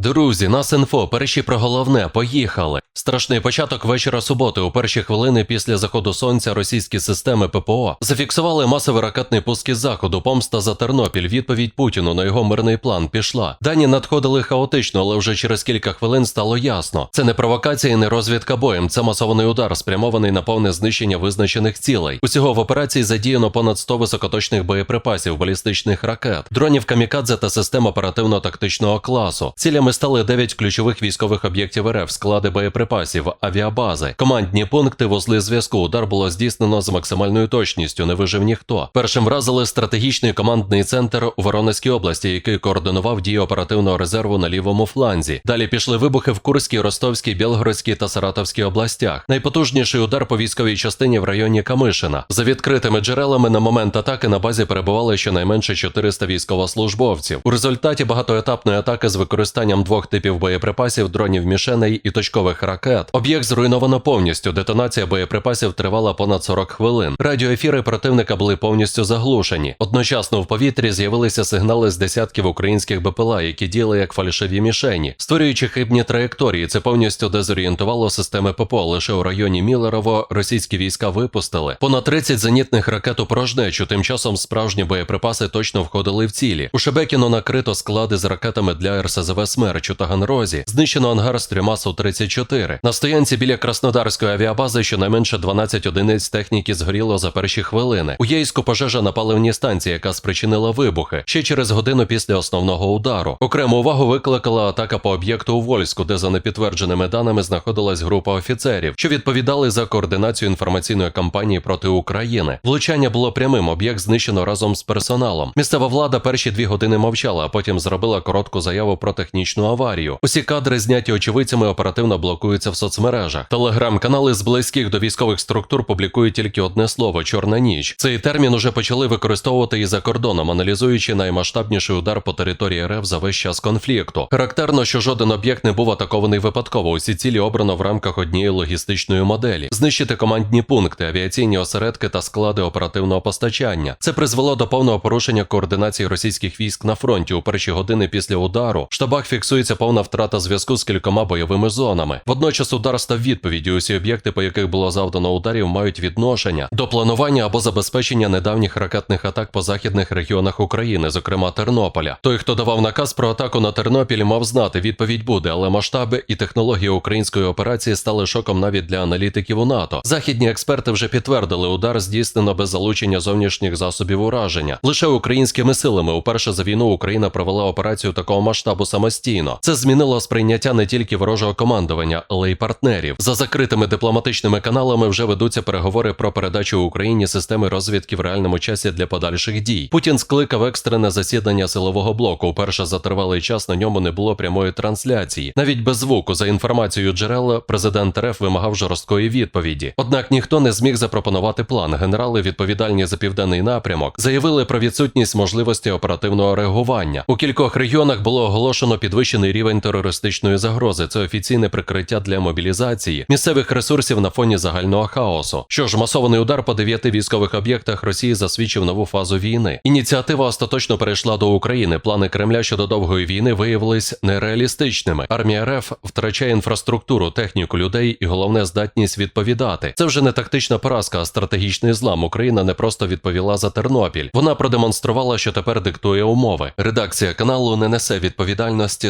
Друзі, нас інфо, перші про головне, поїхали. Страшний початок вечора суботи. У перші хвилини після заходу сонця російські системи ППО зафіксували масовий ракетний пуск із заходу. Помста за Тернопіль. Відповідь Путіну на його мирний план пішла. Дані надходили хаотично, але вже через кілька хвилин стало ясно. Це не провокація, і не розвідка боєм. Це масований удар, спрямований на повне знищення визначених цілей. Усього в операції задіяно понад 100 високоточних боєприпасів, балістичних ракет, дронів камікадзе та систем оперативно-тактичного класу. Цілями стали 9 ключових військових об'єктів РФ, склади боєприпасів, авіабази, командні пункти, вузли зв'язку. Удар було здійснено з максимальною точністю. Не вижив ніхто. Першим вразили стратегічний командний центр у Воронезькій області, який координував дії оперативного резерву на лівому фланзі. Далі пішли вибухи в Курській, Ростовській, Білгородській та Саратовській областях. Найпотужніший удар по військовій частині в районі Камишина. За відкритими джерелами на момент атаки на базі перебували щонайменше 400 військовослужбовців. У результаті багатоетапної атаки з використанням двох типів боєприпасів, дронів мішеней і точкових ракет. Об'єкт зруйновано повністю. Детонація боєприпасів тривала понад 40 хвилин. Радіоефіри противника були повністю заглушені. Одночасно в повітрі з'явилися сигнали з десятків українських БПЛА, які діяли як фальшиві мішені, створюючи хибні траєкторії. Це повністю дезорієнтувало системи ППО. Лише у районі Мілерово російські війська випустили понад 30 зенітних ракет у порожнечу. Тим часом справжні боєприпаси точно входили в цілі. У Шебекіно накрито склади з ракетами для РСЗВ «Смерч» у Таганрозі. Знищено ангар з трьома Су-34. На стоянці біля Краснодарської авіабази щонайменше 12 одиниць техніки згоріло за перші хвилини. У Єйську пожежа на паливній станції, яка спричинила вибухи. Ще через годину після основного удару. Окрему увагу викликала атака по об'єкту у Вольську, де за непідтвердженими даними знаходилась група офіцерів, що відповідали за координацію інформаційної кампанії проти України. Влучання було прямим. Об'єкт знищено разом з персоналом. Місцева влада перші дві години мовчала, а потім зробила коротку заяву про технічну аварію. Усі кадри, зняті очевидцями, оперативно блокуються в соцмережах. Телеграм-канали з близьких до військових структур публікують тільки одне слово чорна ніч. Цей термін уже почали використовувати і за кордоном, аналізуючи наймасштабніший удар по території РФ за весь час конфлікту. Характерно, що жоден об'єкт не був атакований випадково. Усі цілі обрано в рамках однієї логістичної моделі: знищити командні пункти, авіаційні осередки та склади оперативного постачання. Це призвело до повного порушення координації російських військ на фронті. У перші години після удару в штабах фіксується повна втрата зв'язку з кількома бойовими зонами. Водночас удар став відповіддю. Усі об'єкти, по яких було завдано ударів, мають відношення до планування або забезпечення недавніх ракетних атак по західних регіонах України, зокрема Тернополя. Той, хто давав наказ про атаку на Тернопіль, мав знати, відповідь буде, але масштаби і технології української операції стали шоком навіть для аналітиків у НАТО. Західні експерти вже підтвердили, удар здійснено без залучення зовнішніх засобів ураження. Лише українськими силами уперше за війну Україна провела операцію такого масштабу самостійно. Це змінило сприйняття не тільки ворожого командування, але й партнерів. За закритими дипломатичними каналами вже ведуться переговори про передачу Україні системи розвідки в реальному часі для подальших дій. Путін скликав екстрене засідання силового блоку. Уперше за тривалий час на ньому не було прямої трансляції. Навіть без звуку, за інформацією джерел, президент РФ вимагав жорсткої відповіді. Однак ніхто не зміг запропонувати план. Генерали, відповідальні за південний напрямок, заявили про відсутність можливості оперативного реагування. У кількох регіонах було оголошено підвищений рівень терористичної загрози. Це офіційне прикриття для мобілізації місцевих ресурсів на фоні загального хаосу. Що ж, масований удар по дев'яти військових об'єктах Росії засвідчив нову фазу війни. Ініціатива остаточно перейшла до України. Плани Кремля щодо довгої війни виявились нереалістичними. Армія РФ втрачає інфраструктуру, техніку людей і головне здатність відповідати. Це вже не тактична поразка, а стратегічний злам. Україна не просто відповіла за Тернопіль. Вона продемонструвала, що тепер диктує умови. Редакція каналу не несе відповідальності